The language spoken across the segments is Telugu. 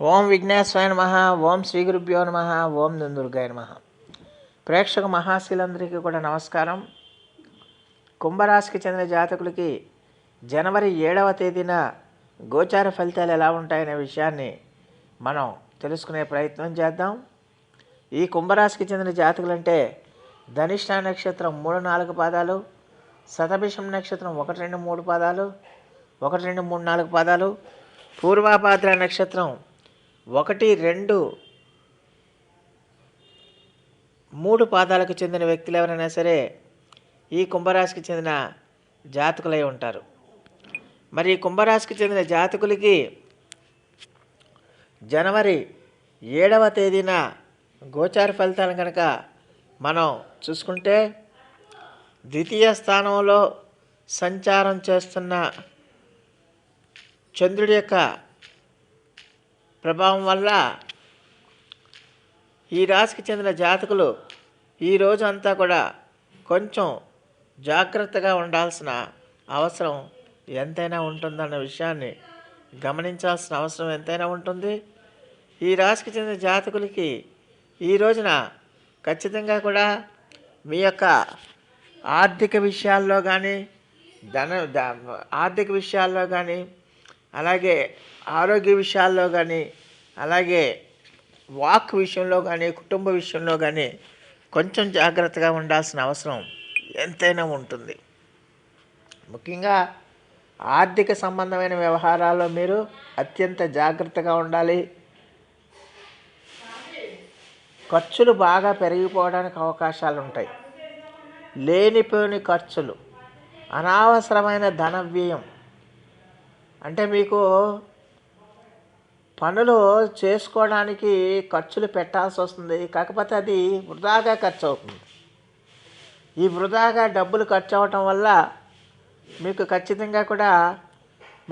ఓం విఘ్నేశ్వరాయ నమ ఓం శ్రీ గురుభ్యో నమ ఓం దుందుర్గాయ నమ. ప్రేక్షక మహాశీలందరికీ కూడా నమస్కారం. కుంభరాశికి చెందిన జాతకులకి జనవరి ఏడవ తేదీన గోచార ఫలితాలు ఎలా ఉంటాయనే విషయాన్ని మనం తెలుసుకునే ప్రయత్నం చేద్దాం. ఈ కుంభరాశికి చెందిన జాతకులంటే ధనిష్ట నక్షత్రం మూడు నాలుగు పాదాలు శతభిషం నక్షత్రం ఒకటి రెండు మూడు పాదాలు ఒకటి రెండు మూడు నాలుగు పాదాలు పూర్వాపాద్ర నక్షత్రం ఒకటి రెండు మూడు పాదాలకు చెందిన వ్యక్తులు ఎవరైనా సరే ఈ కుంభరాశికి చెందిన జాతకులై ఉంటారు. మరి ఈ కుంభరాశికి చెందిన జాతకులకి జనవరి ఏడవ తేదీన గోచార ఫలితాలను కనుక మనం చూసుకుంటే ద్వితీయ స్థానంలో సంచారం చేస్తున్న చంద్రుడి యొక్క ప్రభావం వల్ల ఈ రాశికి చెందిన జాతకులు ఈ అంతా కూడా కొంచెం జాగ్రత్తగా ఉండాల్సిన అవసరం ఎంతైనా ఉంటుందన్న విషయాన్ని గమనించాల్సిన అవసరం ఎంతైనా ఉంటుంది. ఈ రాశికి చెందిన జాతకులకి ఈ రోజున ఖచ్చితంగా కూడా మీ యొక్క ఆర్థిక విషయాల్లో కానీ ధన ద- ఆర్థిక విషయాల్లో కానీ అలాగే ఆరోగ్య విషయాల్లో కానీ అలాగే వాక్ విషయంలో కానీ కుటుంబ విషయంలో కానీ కొంచెం జాగ్రత్తగా ఉండాల్సిన అవసరం ఎంతైనా ఉంటుంది. ముఖ్యంగా ఆర్థిక సంబంధమైన వ్యవహారాల్లో మీరు అత్యంత జాగ్రత్తగా ఉండాలి. ఖర్చులు బాగా పెరిగిపోవడానికి అవకాశాలు ఉంటాయి. లేనిపోని ఖర్చులు అనవసరమైన ధన వ్యయం అంటే మీకు పనులు చేసుకోవడానికి ఖర్చులు పెట్టాల్సి వస్తుంది. కాకపోతే అది వృధాగా ఖర్చు అవుతుంది. ఈ వృధాగా డబ్బులు ఖర్చు అవటం వల్ల మీకు ఖచ్చితంగా కూడా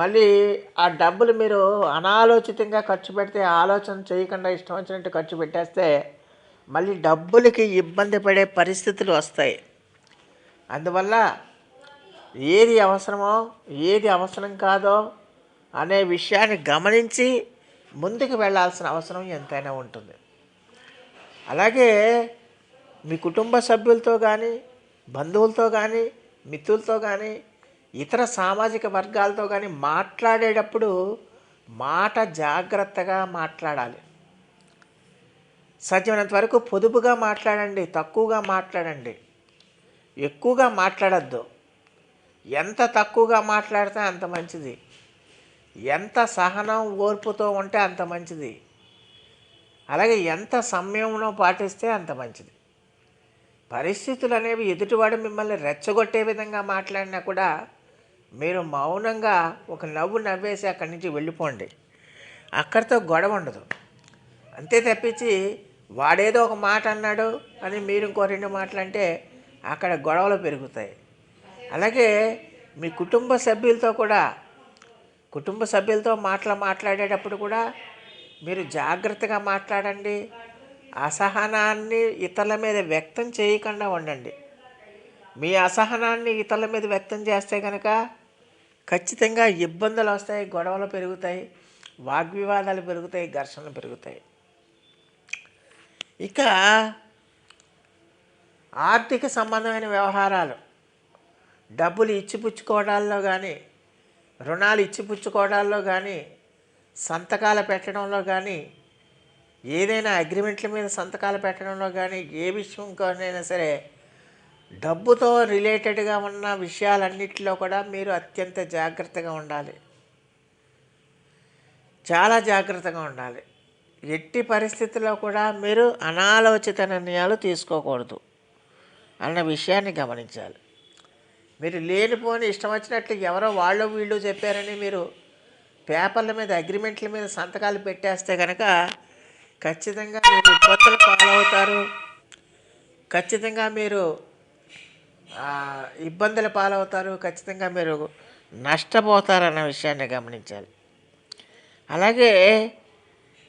మళ్ళీ ఆ డబ్బులు మీరు అనాలోచితంగా ఖర్చు పెడితే ఆలోచన చేయకుండా ఇష్టం వచ్చినట్టు ఖర్చు పెట్టేస్తే మళ్ళీ డబ్బులకి ఇబ్బంది పడే పరిస్థితులు వస్తాయి. అందువల్ల ఏది అవసరమో ఏది అవసరం కాదో అనే విషయాన్ని గమనించి ముందుకు వెళ్ళాల్సిన అవసరం ఎంతైనా ఉంటుంది. అలాగే మీ కుటుంబ సభ్యులతో కానీ బంధువులతో కానీ మిత్రులతో కానీ ఇతర సామాజిక వర్గాలతో కానీ మాట్లాడేటప్పుడు మాట జాగ్రత్తగా మాట్లాడాలి. సాధ్యమైనంత వరకు పొదుపుగా మాట్లాడండి తక్కువగా మాట్లాడండి. ఎక్కువగా మాట్లాడద్దు. ఎంత తక్కువగా మాట్లాడితే అంత మంచిది. ఎంత సహనం ఓర్పుతో ఉంటే అంత మంచిది. అలాగే ఎంత సంయమనం పాటిస్తే అంత మంచిది. పరిస్థితులు అనేవి ఎదుటివాడు మిమ్మల్ని రెచ్చగొట్టే విధంగా మాట్లాడినా కూడా మీరు మౌనంగా ఒక నవ్వు నవ్వేసి అక్కడి నుంచి వెళ్ళిపోండి. అక్కడితో గొడవ ఉండదు. అంతే తప్పించి వాడేదో ఒక మాట అన్నాడు అని మీరు ఇంకో రెండు మాటలు అంటే అక్కడ గొడవలు పెరుగుతాయి. అలాగే మీ కుటుంబ సభ్యులతో కూడా కుటుంబ సభ్యులతో మాటలు మాట్లాడేటప్పుడు కూడా మీరు జాగ్రత్తగా మాట్లాడండి. అసహనాన్ని ఇతరుల మీద వ్యక్తం చేయకుండా ఉండండి. మీ అసహనాన్ని ఇతరుల మీద వ్యక్తం చేస్తే కనుక ఖచ్చితంగా ఇబ్బందులు వస్తాయి గొడవలు పెరుగుతాయి వాగ్వివాదాలు పెరుగుతాయి ఘర్షణలు పెరుగుతాయి. ఇక ఆర్థిక సంబంధమైన వ్యవహారాలు డబ్బులు ఇచ్చిపుచ్చుకోవడాల్లో కానీ రుణాలు ఇచ్చిపుచ్చుకోవడాల్లో కానీ సంతకాలు పెట్టడంలో కానీ ఏదైనా అగ్రిమెంట్ల మీద సంతకాలు పెట్టడంలో కానీ ఏ విషయంలోనైనా సరే డబ్బుతో రిలేటెడ్గా ఉన్న విషయాలన్నిటిలో కూడా మీరు అత్యంత జాగ్రత్తగా ఉండాలి. చాలా జాగ్రత్తగా ఉండాలి. ఎట్టి పరిస్థితుల్లో కూడా మీరు అనాలోచిత నిర్ణయాలు తీసుకోకూడదు అన్న విషయాన్ని గమనించాలి. మీరు లేనిపోని ఇష్టం వచ్చినట్లు ఎవరో వాళ్ళు వీళ్ళు చెప్పారని మీరు పేపర్ల మీద అగ్రిమెంట్ల మీద సంతకాలు పెట్టేస్తే కనుక ఖచ్చితంగా మీరు ఇబ్బందులు పాలవుతారు. ఖచ్చితంగా మీరు ఇబ్బందులు ఇబ్బందుల పాలవుతారు. ఖచ్చితంగా మీరు నష్టపోతారన్న విషయాన్ని గమనించాలి. అలాగే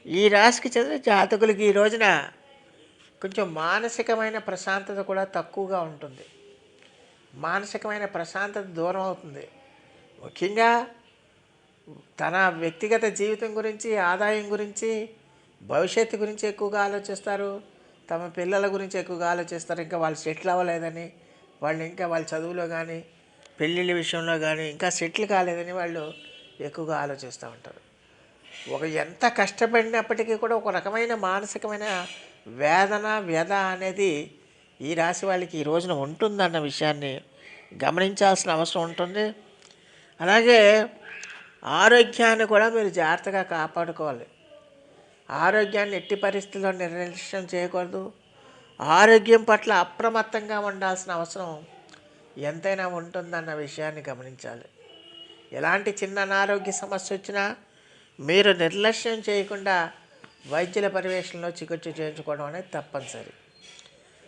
ఈ రాశికి చెందిన జాతకులకి ఈ రోజున కొంచెం మానసికమైన ప్రశాంతత కూడా తక్కువగా ఉంటుంది. మానసికమైన ప్రశాంతత దూరం అవుతుంది. ముఖ్యంగా తన వ్యక్తిగత జీవితం గురించి ఆదాయం గురించి భవిష్యత్తు గురించి ఎక్కువగా ఆలోచిస్తారు. తమ పిల్లల గురించి ఎక్కువగా ఆలోచిస్తారు. ఇంకా వాళ్ళు సెటిల్ అవ్వలేదని వాళ్ళు ఇంకా వాళ్ళ చదువులో కానీ పెళ్ళిళ్ళ విషయంలో కానీ ఇంకా సెటిల్ కాలేదని వాళ్ళు ఎక్కువగా ఆలోచిస్తూ ఉంటారు. ఒక ఎంత కష్టపడినప్పటికీ కూడా ఒక రకమైన మానసికమైన వేదన వ్యధ అనేది ఈ రాశి వాళ్ళకి ఈ రోజున ఉంటుందన్న విషయాన్ని గమనించాల్సిన అవసరం ఉంటుంది. అలాగే ఆరోగ్యాన్ని కూడా మీరు జాగ్రత్తగా కాపాడుకోవాలి. ఆరోగ్యాన్ని ఎట్టి పరిస్థితుల్లో నిర్లక్ష్యం చేయకూడదు. ఆరోగ్యం పట్ల అప్రమత్తంగా ఉండాల్సిన అవసరం ఎంతైనా ఉంటుందన్న విషయాన్ని గమనించాలి. ఎలాంటి చిన్న అనారోగ్య సమస్య వచ్చినా మీరు నిర్లక్ష్యం చేయకుండా వైద్యుల పర్యవేక్షణలో చికిత్స చేయించుకోవడం అనేది తప్పనిసరి.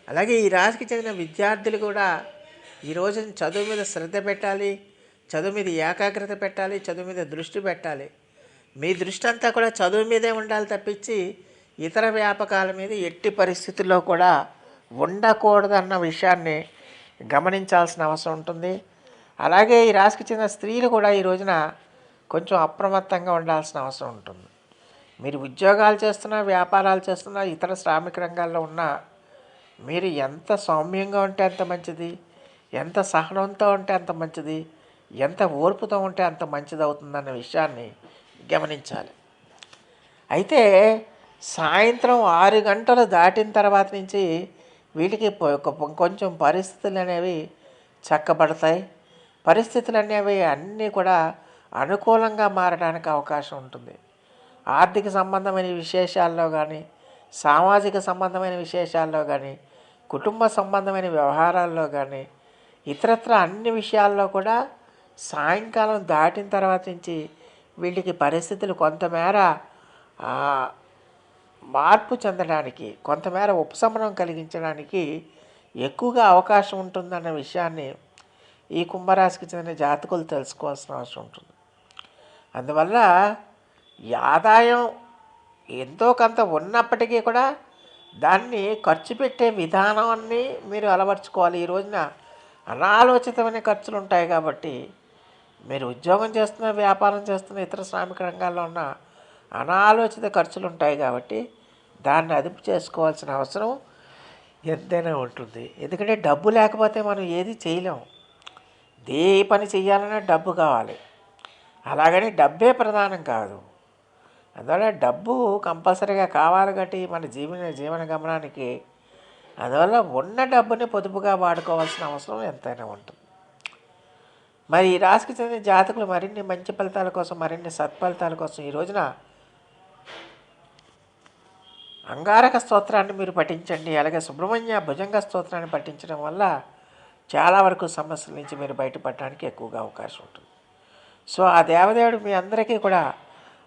అలాగే ఈ రాశికి చెందిన విద్యార్థులు కూడా ఈ చదువు మీద శ్రద్ధ పెట్టాలి చదువు మీద ఏకాగ్రత పెట్టాలి చదువు మీద దృష్టి పెట్టాలి. మీ దృష్టి అంతా కూడా చదువు మీదే ఉండాలి తప్పించి ఇతర వ్యాపకాల మీద ఎట్టి పరిస్థితుల్లో కూడా ఉండకూడదన్న విషయాన్ని గమనించాల్సిన అవసరం ఉంటుంది. అలాగే ఈ రాశికి చెందిన స్త్రీలు కూడా ఈ రోజున కొంచెం అప్రమత్తంగా ఉండాల్సిన అవసరం ఉంటుంది. మీరు ఉద్యోగాలు చేస్తున్నా వ్యాపారాలు చేస్తున్నా ఇతర శ్రామిక రంగాల్లో ఉన్నా మీరు ఎంత సౌమ్యంగా ఉంటే అంత మంచిది? ఎంత సహనంతో ఉంటే అంత మంచిది? ఎంత ఓర్పుతో ఉంటే అంత మంచిది అవుతుందన్న విషయాన్ని గమనించాలి. అయితే సాయంత్రం ఆరు గంటలు దాటిన తర్వాత నుంచి వీటికి కొంచెం పరిస్థితులు అనేవి చక్కబడతాయి. పరిస్థితులు అనేవి అన్నీ కూడా అనుకూలంగా మారడానికి అవకాశం ఉంటుంది. ఆర్థిక సంబంధమైన విశేషాల్లో కానీ సామాజిక సంబంధమైన విశేషాల్లో కానీ కుటుంబ సంబంధమైన వ్యవహారాల్లో కానీ ఇతరత్ర అన్ని విషయాల్లో కూడా సాయంకాలం దాటిన తర్వాత నుంచి వీటికి పరిస్థితులు కొంతమేర మార్పు చెందడానికి కొంతమేర ఉపశమనం కలిగించడానికి ఎక్కువగా అవకాశం ఉంటుందన్న విషయాన్ని ఈ కుంభరాశికి చెందిన జాతకులు తెలుసుకోవాల్సిన అవసరం ఉంటుంది. అందువల్ల ఆదాయం ఎంతో కొంత ఉన్నప్పటికీ కూడా దాన్ని ఖర్చు పెట్టే విధానాన్ని మీరు అలవర్చుకోవాలి. ఈ రోజున అనాలోచితమైన ఖర్చులు ఉంటాయి కాబట్టి మీరు ఉద్యోగం చేస్తున్న వ్యాపారం చేస్తున్న ఇతర శ్రామిక రంగాల్లో ఉన్న అనాలోచిత ఖర్చులు ఉంటాయి కాబట్టి దాన్ని అదుపు చేసుకోవాల్సిన అవసరం ఎంతైనా ఉంటుంది. ఎందుకంటే డబ్బు లేకపోతే మనం ఏది చేయలేం. ఏ పని చేయాలన్నా డబ్బు కావాలి. అలాగని డబ్బే ప్రధానం కాదు. అందువల్ల డబ్బు కంపల్సరీగా కావాలి కాబట్టి మన జీవన జీవన గమనానికి. అందువల్ల ఉన్న డబ్బుని పొదుపుగా వాడుకోవాల్సిన అవసరం ఎంతైనా ఉంటుంది. మరి ఈ రాశికి చెందిన జాతకులు మరిన్ని మంచి ఫలితాల కోసం మరిన్ని సత్ఫలితాల కోసం ఈ రోజున అంగారక స్తోత్రాన్ని మీరు పఠించండి. అలాగే సుబ్రహ్మణ్య భుజంగ స్తోత్రాన్ని పఠించడం వల్ల చాలా వరకు సమస్యల నుంచి మీరు బయటపడడానికి ఎక్కువగా అవకాశం ఉంటుంది. సో ఆ దేవదేవుడు మీ అందరికీ కూడా